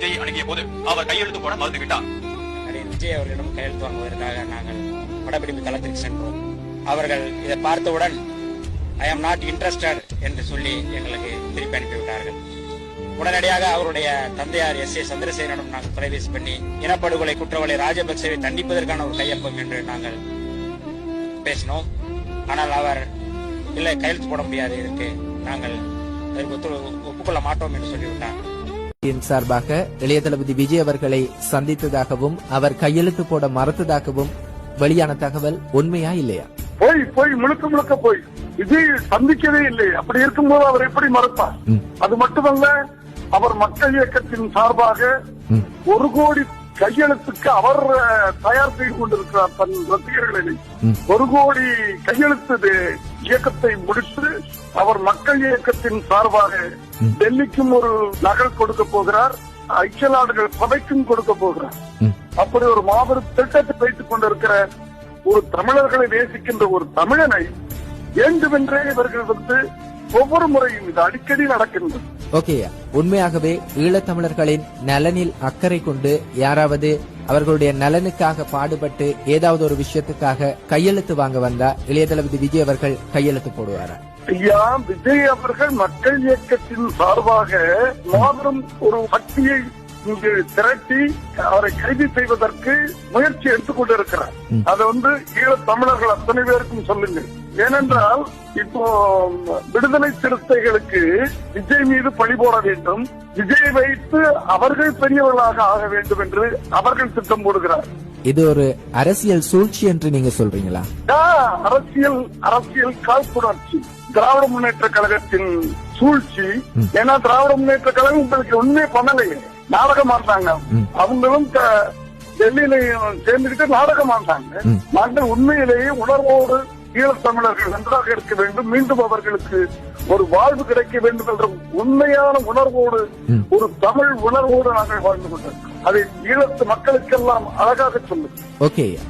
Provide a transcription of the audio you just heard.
விஜய் அணுகிய போது அவர் கையெழுத்து போட மறுத்துவிட்டார் விஜய் அவர்களிடம் கையெழுத்து வாங்குவதற்காக நாங்கள் படப்பிடிப்பு தளத்திற்கு சென்றோம். அவர்கள் இதை பார்த்தவுடன் ஐ ஆம் நாட் இன்ட்ரெஸ்டட் என்று சொல்லி எங்களுக்கு திருப்பி அனுப்பிவிட்டார்கள். உடனடியாக அவருடைய தந்தையார் எஸ். ஏ. சந்திரசேகரனும் நாங்கள் தொலைபேசி பண்ணி இனப்படுகொலை குற்றவாளி ராஜபக்சேவை தண்டிப்பதற்கான ஒரு கையொப்பம் என்று நாங்கள் பேசினோம். ஆனால் அவர் இல்லை கையெழுத்து போட முடியாது இருக்கு நாங்கள் அதற்கு ஒப்புக்கொள்ள மாட்டோம் என்று சொல்லிவிட்டார். சார்பாக இளைய தளபதி விஜய் அவர்களை சந்தித்ததாகவும் அவர் கையெழுத்து போட மறுத்ததாகவும் வெளியான தகவல் உண்மையா இல்லையா போய் போய் முழுக்க முழுக்க போய் விஜய் சந்திக்கவே இல்லை அப்படி இருக்கும்போது அவர் எப்படி மறுப்பார். அது மட்டுமல்ல அவர் மக்கள் இயக்கத்தின் சார்பாக. ஒரு கோடி கையெழுத்துக்கு அவர் தயார் செய்து கொண்டிருக்கிறார் தன் ரசிகர்களை. ஒரு கோடி கையெழுத்து இயக்கத்தை முடித்து அவர் மக்கள் இயக்கத்தின் சார்பாக டெல்லிக்கும் ஒரு நகல் கொடுக்க போகிறார் ஐக்கிய நாடுகள் சபைக்கும் கொடுக்க போகிறார். அப்படி ஒரு மாபெரும் திட்டத்தை வைத்துக் கொண்டிருக்கிற ஒரு தமிழர்களை நேசிக்கின்ற ஒரு தமிழனை வேண்டுமென்றே இவர்கள் வந்து ஒவ்வொரு முறையும் இது அடிக்கடி நடக்கின்றது ஓகேயா உண்மையாகவே ஈழத்தமிழர்களின் நலனில் அக்கறை கொண்டு யாராவது அவர்களுடைய நலனுக்காக பாடுபட்டு ஏதாவது ஒரு விஷயத்துக்காக கையெழுத்து வாங்க வந்தா இளைய தளபதி விஜய் அவர்கள் கையெழுத்து போடுவாரா? ஐயா விஜய் அவர்கள் மக்கள் இயக்கத்தின் சார்பாக மாபெரும் ஒரு சக்தியை திரட்டி அவரை கைது செய்வதற்கு முயற்சி எடுத்துக் கொண்டிருக்கிறார். அதை வந்து ஈழத் தமிழர்கள் அத்தனை பேருக்கும் சொல்லுங்கள். ஏனென்றால் இப்போ விடுதலை சிறுத்தைகளுக்கு விஜய் மீது பழி போட வேண்டும். விஜய் வைத்து அவர்கள் பெரியவர்களாக ஆக வேண்டும் என்று அவர்கள் திட்டம் போடுகிறார். இது ஒரு அரசியல் சூழ்ச்சி என்று நீங்க சொல்றீங்களா? அரசியல் அரசியல் காழ்ப்புணர்ச்சி. திராவிட முன்னேற்ற கழகத்தின் சூழ்ச்சி. ஏன்னா திராவிட முன்னேற்ற கழகம் உங்களுக்கு ஒண்ணுமே பண்ணலையே. நாடகம் ஆடுறாங்க அவங்களும் க- டெல்லியில சேர்ந்துக்கிட்டு நாடகம் ஆடுறாங்க நாங்கள் உண்மையிலேயே உணர்வோடு ஈழத்தமிழர்கள் நன்றாக இருக்க வேண்டும். மீண்டும் அவர்களுக்கு ஒரு வாழ்வு கிடைக்க வேண்டும் என்ற உண்மையான உணர்வோடு ஒரு தமிழ் உணர்வோடு நாங்கள் வாழ்ந்து கொண்டிருக்கிறோம் அதை ஈழத்து மக்களுக்கெல்லாம் அழகாக சொல்லுங்கள். ஓகேயா